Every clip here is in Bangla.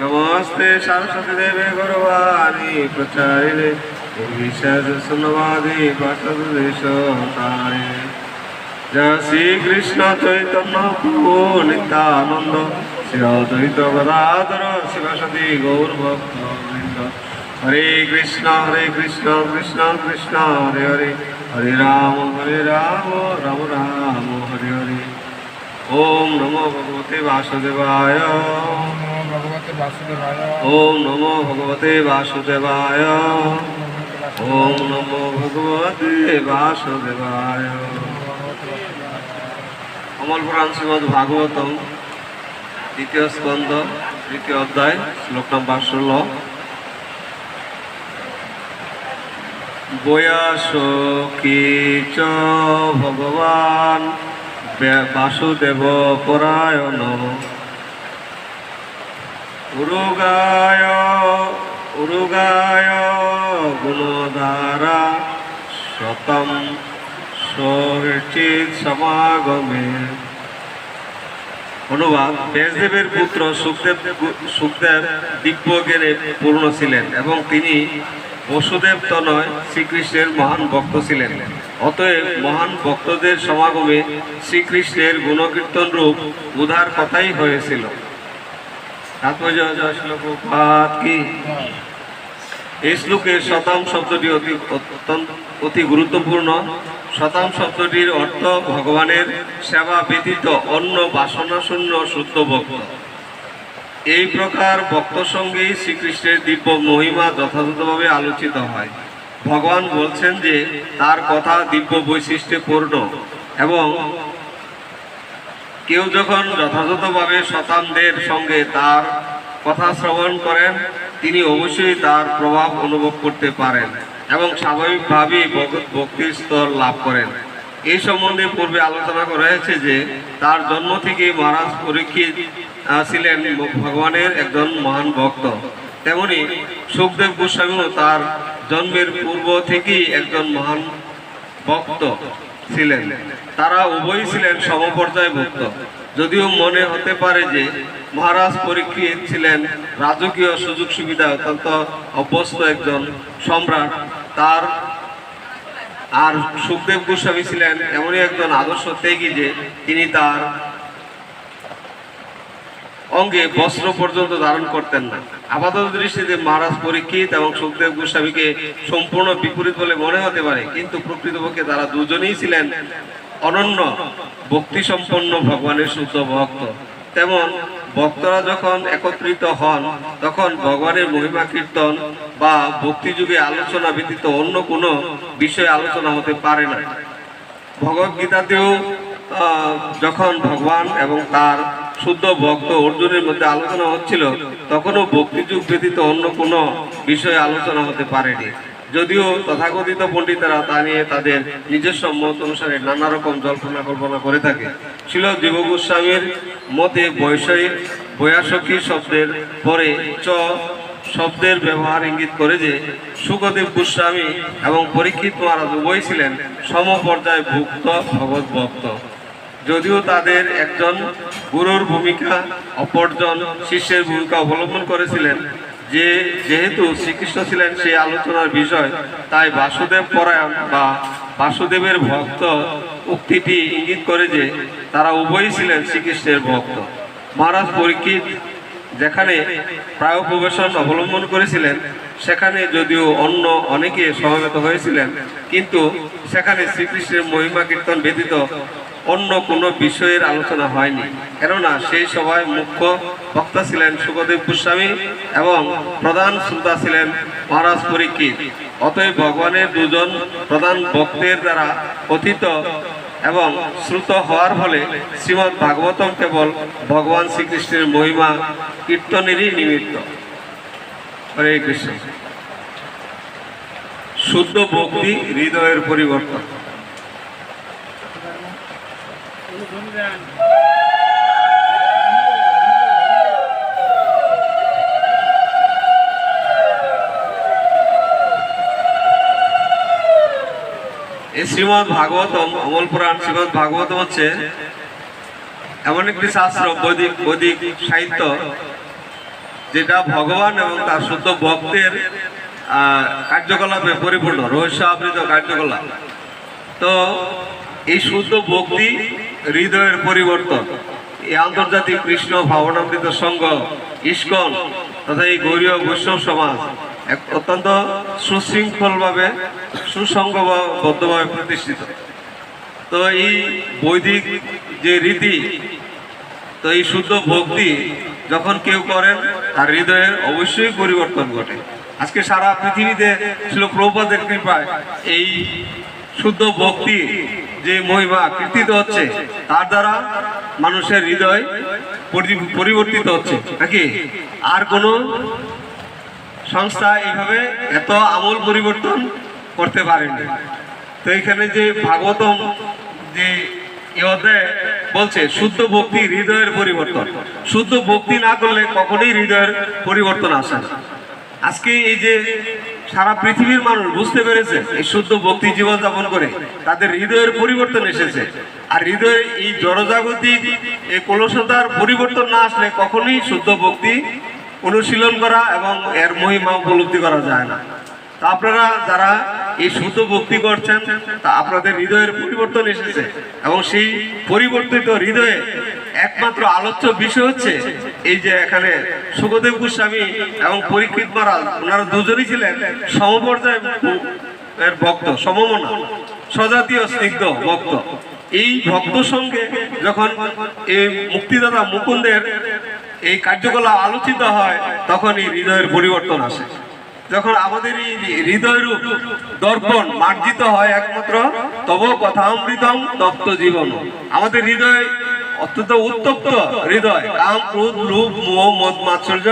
नमस्ते सरस्वती देवे गुरुवाणी प्रचारिणे ईश्वर सुनवादी पाठदेश तारे जय श्री कृष्ण चैतन्य प्रभु नित्यानंद श्री अद्वैत गदाधर शिवसती गौर भक्त वृंद हरे कृष्ण हरे कृष्ण कृष्ण कृष्ण हरे हरे हरे राम हरे राम राम राम हरे हरे ওম নমো ভগবতে বাসুদেবায়। ওম নমো ভগবতে বাসুদেবায়। ওম নমো ভগবতে বাসুদেবায়। অমল পুরাণ শ্রীমদ ভাগবতম, দ্বিতীয় স্কন্ধ, তৃতীয় অধ্যায়, শ্লোক নম্বর ষোল। বয়াস কি চ ভগবান? বাসুদেব পরায়ণ। উরুগায় উরুগায় গুণধারা শতম সচিত সমাগমে। অনুবাদ ব্যাসদেবের পুত্র সুখদেব সুখদেব দিব্য পূর্ণ ছিলেন এবং তিনি বসুদেব তনয় শ্রীকৃষ্ণের মহান ভক্ত ছিলেন। অতএব মহান ভক্তদের সমাগমে শ্রীকৃষ্ণের গুণকীর্তন রূপ উদার কথাই হয়েছিল। এই শ্লোকের শতাম শব্দটি অতি অতি গুরুত্বপূর্ণ। শতাম শব্দটির অর্থ ভগবানের সেবা ব্যতীত অন্য বাসনা শূন্য শুদ্ধ ভক্ত। এই প্রকার ভক্ত সঙ্গেই শ্রীকৃষ্ণের দিব্য মহিমা যথাযথভাবে আলোচিত হয়। ভগবান বলছেন যে তার কথা দিব্য বৈশিষ্ট্যে পূর্ণ এবং কেউ যখন যথাযথভাবে শতামদের সঙ্গে তার কথা শ্রবণ করেন, তিনি অবশ্যই তার প্রভাব অনুভব করতে পারেন এবং স্বাভাবিকভাবেই ভক্তির স্তর লাভ করেন। এই সম্বন্ধে পূর্বে আলোচনা করা হয়েছে যে তার জন্ম থেকে মহারাজ পরীক্ষিত ছিলেন ভগবানের একজন মহান ভক্ত। তেমনি সুখদেব গোস্বামীও তার জন্মের পূর্ব থেকেই একজন মহান ভক্ত ছিলেন। তারা উভয়ই ছিলেন সমপর্যায় ভক্ত। যদিও মনে হতে পারে যে মহারাজ পরীক্ষিত ছিলেন, রাজকীয় সুযোগ সুবিধা অত্যন্ত অভ্যস্ত একজন সম্রাট। তার আর সুখদেব গোস্বামী ছিলেন এমনই একজন আদর্শ ত্যাগী যে তিনি তার অঙ্গে বস্ত্র পর্যন্ত ধারণ করতেন না। আপাতত দৃষ্টিতে মহারাজ পরীক্ষিত এবং সুখদেব গোস্বামীকে সম্পূর্ণ বিপরীত বলে মনে হতে পারে, কিন্তু প্রকৃতপক্ষে তারা দুজনেই ছিলেন অনন্য ভক্তি সম্পন্ন ভগবানের শুদ্ধ ভক্ত। তেমন ভক্তরা যখন একত্রিত হন, তখন ভগবানের মহিমা কীর্তন বা ভক্তি যুগে আলোচনা ব্যতীত অন্য কোনো বিষয়ে আলোচনা হতে পারে না। ভগবদ্গীতাতেও যখন ভগবান এবং তার শুদ্ধ ভক্ত অর্জুনের মধ্যে আলোচনা হচ্ছিল, তখনও ভক্তিযুগ ব্যতীত অন্য কোনো বিষয়ে আলোচনা হতে পারেনি। যদিও তথাকথিত পণ্ডিতেরা তা নিয়ে তাদের নিজস্ব মত অনুসারে নানা রকম জল্পনা কল্পনা করে থাকে। ছিল জীব গোস্বামীর মতে বৈষয়িক বয়াসখী শব্দের পরে চ শব্দের ব্যবহার ইঙ্গিত করে যে, সুখদেব গোস্বামী এবং পরীক্ষিত মহারাজ উভয় ছিলেন সমপর্যায়ে ভুক্ত ভগৎ ভক্ত যদিও তাদের একজন গুরুর ভূমিকা, অপরজন শিষ্যের ভূমিকা অবলম্বন করেছিলেন। যে যেহেতু শ্রীকৃষ্ণ ছিলেন সেই আলোচনার বিষয়, তাই বাসুদেব পরায়ণ বা বাসুদেবের ভক্ত উক্তিটি ইঙ্গিত করে যে তারা উভয়ই ছিলেন শ্রীকৃষ্ণের ভক্ত। মহারাজ পরীক্ষিত যেখানে প্রায় প্রবেশন অবলম্বন করেছিলেন, সেখানে যদিও অন্য অনেকে সমবেত হয়েছিলেন, কিন্তু সেখানে শ্রীকৃষ্ণের মহিমা কীর্তন ব্যতীত অন্য কোনো বিষয়ের আলোচনা হয়নি। কেননা সেই সভায় মুখ্য বক্তা ছিলেন সুখদেব গোস্বামী এবং প্রধান শ্রোতা ছিলেন মহারাজ পরীক্ষিত অতএব ভগবানের দুজন প্রধান ভক্তের দ্বারা কথিত এবং শ্রুত হওয়ার ফলে শ্রীমৎ ভাগবতম কেবল ভগবান শ্রীকৃষ্ণের মহিমা কীর্তনেরই নিমিত্ত। হরে কৃষ্ণ। শুদ্ধ ভক্তি হৃদয়ের পরিবর্তন। শ্রীমদ ভাগবতম অমল পুরাণ, শ্রীমদ ভাগবতম হচ্ছে এমন একটি শাস্ত্র, বৈদিক বৈদিক সাহিত্য, যেটা ভগবান এবং তার শুদ্ধ ভক্তের কার্যকলাপে পরিপূর্ণ রহস্য আবৃত কার্যকলাপ। তো এই শুদ্ধ ভক্তি হৃদয়ের পরিবর্তন। এই আন্তর্জাতিক কৃষ্ণ ভাবনামৃত সংঘ, ইস্কন, তথা এই গৌরীয় বৈষ্ণব সমাজ এক অত্যন্ত সুশৃঙ্খলভাবে সুসংঘবদ্ধভাবে প্রতিষ্ঠিত। তো এই বৈদিক যে রীতি, তো এই শুদ্ধ ভক্তি যখন কেউ করেন, তার হৃদয়ের অবশ্যই পরিবর্তন ঘটে। আজকে সারা পৃথিবীতে ছিল প্রভুপাদের কৃপায় এই শুদ্ধ ভক্তি যে মহিমা কীর্তিত হচ্ছে, তার দ্বারা মানুষের হৃদয় পরিবর্তিত হচ্ছে, নাকি? আর কোনো সংস্থা এইভাবে এত আমল পরিবর্তন করতে পারেনি। তো এখানে যে ভাগবতম যে অধ্যায়ে বলছে, শুদ্ধ ভক্তি হৃদয়ের পরিবর্তন। শুদ্ধ ভক্তি না করলে কখনোই হৃদয়ের পরিবর্তন আসে আজকে এই যে সারা পৃথিবীর মানুষ বুঝতে পেরেছে এই শুদ্ধ ভক্তি জীবন যাপন করে। তাদের হৃদয়ের পরিবর্তন এসেছে। আর হৃদয়ের এই জড়জাগতিক, এই কলসতার পরিবর্তন না আসলে কখনই শুদ্ধ ভক্তি অনুশীলন করা এবং এর মহিমা উপলব্ধি করা যায় না। আপনারা যারা এই সুতো ভক্তি করছেন, তা আপনাদের হৃদয়ের পরিবর্তন এসেছে। এবং সেই পরিবর্তিত হৃদয়ে একমাত্র আলোচ্য বিষয় হচ্ছে এই যে এখানে সুখদেব গোস্বামী এবং পরীক্ষিত মহারাজ ওনারা দুজনই ছিলেন সমপর্যায় এর ভক্ত, সমমনা, স্বজাতীয় স্নিগ্ধ ভক্ত। এই ভক্ত সঙ্গে যখন এই মুক্তিদাতা মুকুন্দের এই কার্যকলাপ আলোচিত হয়, তখন এই হৃদয়ের পরিবর্তন আসে। যখন আমাদের এই হৃদয় রূপ দর্পণ মার্জিত হয় একমাত্র, তব কথামৃতম তপ্ত জীবন। আমাদের হৃদয় অত্যন্ত উত্তপ্ত হৃদয়। কাম, ক্রোধ, লোভ, মোহ, মদ, মাৎসর্য,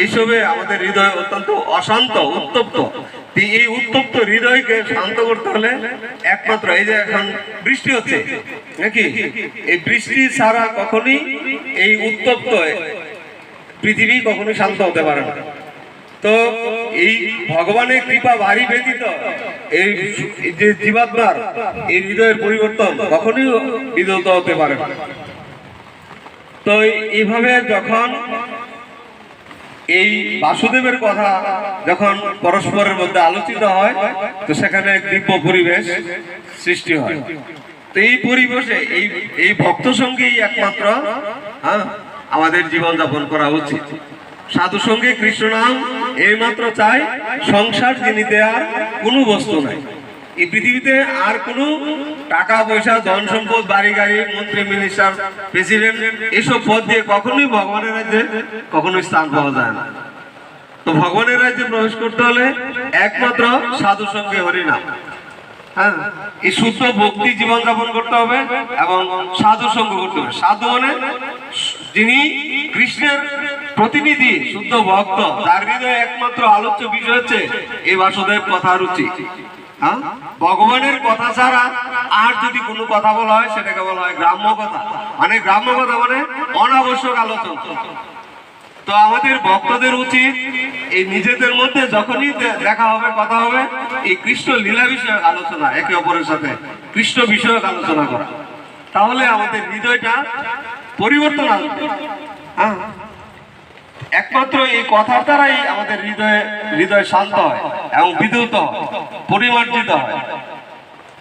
এইসবে আমাদের হৃদয় অত্যন্ত অশান্ত, উত্তপ্ত। এই উত্তপ্ত হৃদয়কে শান্ত করতে হলে একমাত্র এই যে এখন বৃষ্টি হচ্ছে, নাকি? এই বৃষ্টি ছাড়া কখনই এই উত্তপ্ত পৃথিবী কখনোই শান্ত হতে পারে না। তো এই ভগবানের কৃপা ভারী ব্যতীত এই যে জীবাত্মার এই হৃদয়ের পরিবর্তন কখনোই বিদত হতে পারে তো এইভাবে যখন এই বাসুদেবের কথা যখন পরস্পরের মধ্যে আলোচিত হয় তো সেখানে এক দিব্য পরিবেশ সৃষ্টি হয়। তো এই পরিবেশে এই এই ভক্ত সঙ্গেই একমাত্র হ্যাঁ, আমাদের জীবন যাপন করা উচিত। সাধু সঙ্গে কৃষ্ণ নাম এইমাত্র চাই সংসার যিনি দেয়ার কোনো বস্তু নাই। এই পৃথিবীতে আর কোনো টাকা পয়সা, ধন সম্পদ, বাড়ি গাড়ি, মন্ত্রী মিনিস্টার প্রেসিডেন্ট এসব পদ দিয়ে কখনোই ভগবানের রাজ্যে কখনোই স্থান পাওয়া যায় না। তো ভগবানের রাজ্যে প্রবেশ করতে হলে একমাত্র সাধু সঙ্গে হরিনাম। হ্যাঁ? এই শুদ্ধ ভক্তি জীবন যাপন করতে হবে এবং সাধু সঙ্গ করতে হবে। সাধু মানে যিনি কৃষ্ণের প্রতিনিধি, শুদ্ধ ভক্ত তার হৃদয়ে একমাত্র আলোচ্য বিষয় হচ্ছে এই বাসুদেব কথা রুচি। হ্যাঁ? ভগবানের কথা ছাড়া আর যদি কোনো কথা বলা হয়, সেটাকে বলা হয় গ্রাম্য কথা। মানে গ্রাম্য কথা মানে অনাবশ্যক আলোচনা। তো আমাদের ভক্তদের উচিত এই নিজেদের মধ্যে যখনই দেখা হবে, কথা হবে, এই কৃষ্ণ লীলা বিষয়ক আলোচনা, একে অপরের সাথে কৃষ্ণ বিষয়ক আলোচনা করা। তাহলে আমাদের হৃদয়টা পরিবর্তন আসবে। হ্যাঁ? একমাত্র এই কথার দ্বারাই আমাদের হৃদয়ে, হৃদয় শান্ত হয় এবং বিদ্যুত পরিমার্জিত হয়।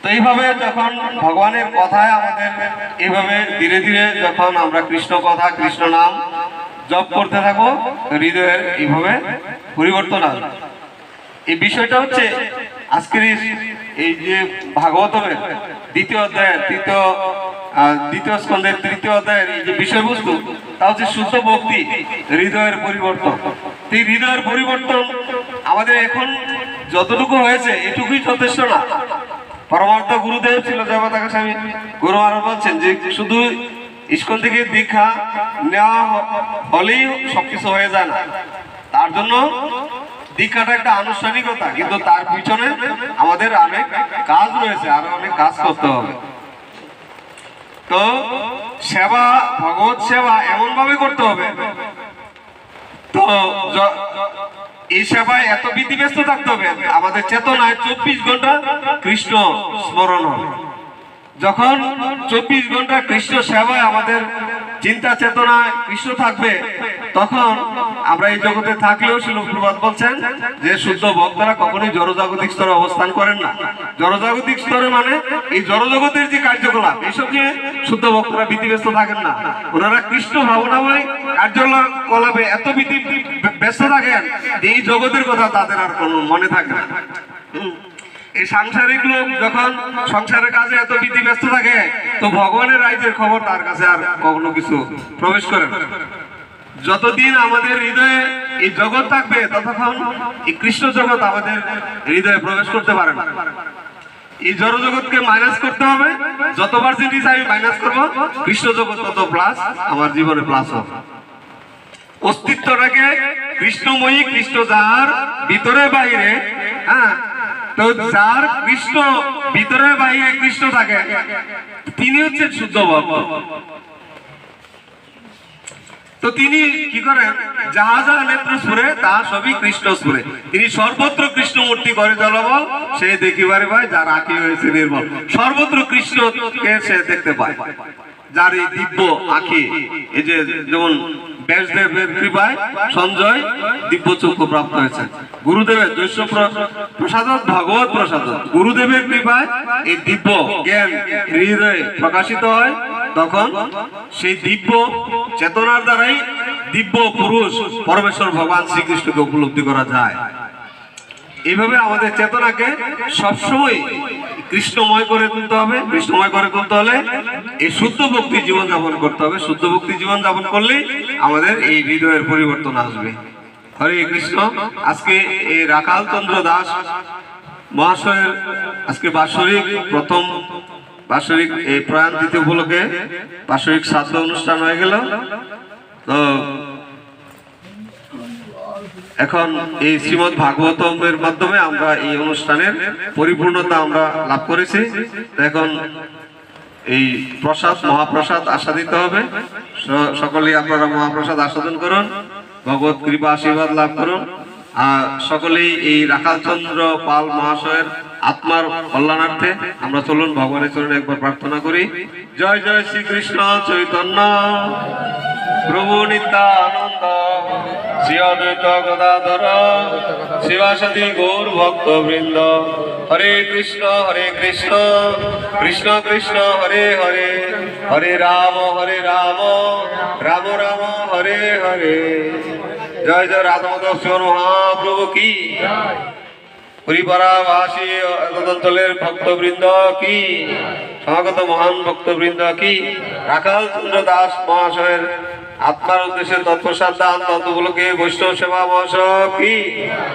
তো এইভাবে যখন ভগবানের কথায় আমাদের এইভাবে ধীরে ধীরে যখন আমরা কৃষ্ণ কথা, কৃষ্ণ নাম জপ করতে থাকব, হৃদয়ের এইভাবে পরিবর্তন আসবে। এই বিষয়টা হচ্ছে আজকের এই- যে ভাগবতমের দ্বিতীয় অধ্যায়ের, তৃতীয় দ্বিতীয় স্কন্ধের তৃতীয় অধ্যায়ের এই যে বিষয়বস্তু তা হচ্ছে শুদ্ধ ভক্তি, হৃদয়ের পরিবর্তন। এই হৃদয়ের পরিবর্তন আমাদের এখন যতটুকু হয়েছে, এটুকুই যথেষ্ট না। পরমার্থ গুরুদেব ছিল জগতাকা স্বামী, গুরু মহারাজ বলছেন যে শুধু স্কুল থেকে দীক্ষা নেওয়া হলেই সবকিছু হয়ে যায় না। তার জন্য দীক্ষাটা একটা আনুষ্ঠানিকতা, কিন্তু তার পিছনে আমাদের অনেক কাজ রয়েছে, আরও অনেক কাজ করতে হবে। তো সেবা, ভগবত সেবা এমন ভাবে করতে হবে। তো এই সেবায় এত বিধি ব্যস্ত থাকতে হবে। আমাদের চেতনায় চব্বিশ ঘণ্টা কৃষ্ণ স্মরণ হবে। যখন চব্বিশ ঘণ্টা কৃষ্ণ সেবায় আমাদের চিন্তা, চেতনায় কৃষ্ণ থাকবে তখন আমরা এই জগতে থাকলেও শিলপ্রবাদ বলছেন যে শুদ্ধ ভক্তরা কখনোই জড়জাগতিক স্তরে অবস্থান করেন না। জড়জাগতিক স্তরে মানে এই জড়জগতের যে কার্যকলাপ এসব নিয়ে শুদ্ধ ভক্তরা বিধিব্যস্ত থাকেন না। ওনারা কৃষ্ণ ভাবনাময় কার্যকলাপে এত বিধি ব্যস্ত থাকেন যে এই জগতের কথা তাদের আর কোনো মনে থাকে না। এই সাংসারিক লোক যখন সংসারের কাজে এত বিধি ব্যস্ত থাকে, তো ভগবানের রাজ্যের খবর তার কাছে আর কখনো কিছু প্রবেশ করে না। যতদিন আমাদের হৃদয়ে এই জগৎ থাকবে, ততক্ষণ এই কৃষ্ণ জগৎ আমাদের হৃদয়ে প্রবেশ করতে পারে না। এই জড় জগৎকে মাইনাস করতে হবে। যত পার্সেন্টেজ আমি মাইনাস করব, কৃষ্ণ জগৎ তত প্লাস আমার জীবনে প্লাস হবে। অস্তিত্বটাকে কৃষ্ণময়ী, কৃষ্ণ যার ভিতরে বাইরে হ্যাঁ তো যার কৃষ্ণ ভিতরে বাইরে কৃষ্ণ থাকে, তিনি হচ্ছেন শুদ্ধ ভক্ত। তো তিনি কি করেন? যাহা যাহা নেত্র সুরে, তা সবই কৃষ্ণ সুরে। তিনি সর্বত্র কৃষ্ণ মূর্তি করে জলবল সে দেখিবারে ভাই যার আঁকি হয়েছে নির্মল। সর্বত্র কৃষ্ণকে সে দেখতে পায়। যার এই দিব্য আঁখি, এই যে যেমন ব্যাসদেবের কৃপায় সঞ্জয় দিব্য চক্ষু প্রাপ্ত হয়েছে। গুরুদেবের জৈশ্য প্রসাদ ভগবত প্রসাদ গুরুদেবের কৃপায় এই দিব্য জ্ঞান হৃদয়ে প্রকাশিত হয়। তখন সেই দিব্য চেতনার দ্বারাই দিব্য পুরুষ পরমেশ্বর ভগবান শ্রীকৃষ্ণকে উপলব্ধি করা যায়। এইভাবে আমাদের চেতনাকে সবসময় কৃষ্ণময় করে তুলতে হবে। কৃষ্ণময় করে তুলতে হলে এই শুদ্ধ ভক্তি জীবন যাপন করতে হবে। শুদ্ধ ভক্তি জীবন যাপন করলেই আমাদের এই হৃদয়ের পরিবর্তন আসবে। হরে কৃষ্ণ। আজকে এই রাখাল চন্দ্র দাস মহাশয়ের আজকে বাৎসরিক প্রথম বাৎসরিক এই প্রয়াণ তিথি উপলক্ষে বাৎসরিক শ্রাদ্ধ অনুষ্ঠান হয়ে গেল। তো এখন এই শ্রীমদ ভাগবতমের মাধ্যমে আমরা এই অনুষ্ঠানের পরিপূর্ণতা আমরা লাভ করেছি। এখন এই প্রসাদ, মহাপ্রসাদ আশা দিতে হবে সকলেই আপনারা মহাপ্রসাদ আস্বাদন করুন, ভগবত কৃপা আশীর্বাদ লাভ করুন। আর সকলেই এই রাখালচন্দ্র পাল মহাশয়ের আত্মার কল্যাণার্থে আমরা চলুন ভগবানের চরণে একবার প্রার্থনা করি। জয় জয় শ্রীকৃষ্ণ চৈতন্য। প্রভু নিত্যানন্দ, শ্রী অদ্বৈত গদাধর, শিবাসদি গৌর ভক্ত বৃন্দ হরে কৃষ্ণ হরে কৃষ্ণ কৃষ্ণ কৃষ্ণ, হরে হরে হরে রাম হরে রাম রাম রাম, হরে হরে। জয় জয় রাধমদস্বর মহাপ্রভু কি? পরিপারাবাসী অঞ্চলের ভক্তবৃন্দ কি? সমাগত মহান ভক্তবৃন্দ কি? রাখাল চন্দ্র দাস মহাশয়ের আত্মার উদ্দেশ্যে দান তত্ত্বগুলোকে বৈষ্ণব সেবা মহাশয় কি?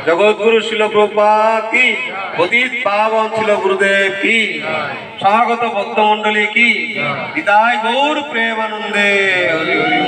জগৎগুরু শিল প্রভা কি? পতিত পাবন ছিল গুরুদেব কি? সমাগত ভক্তমন্ডলী কি? বিদায় গৌর প্রেমানন্দে। হরি হরি।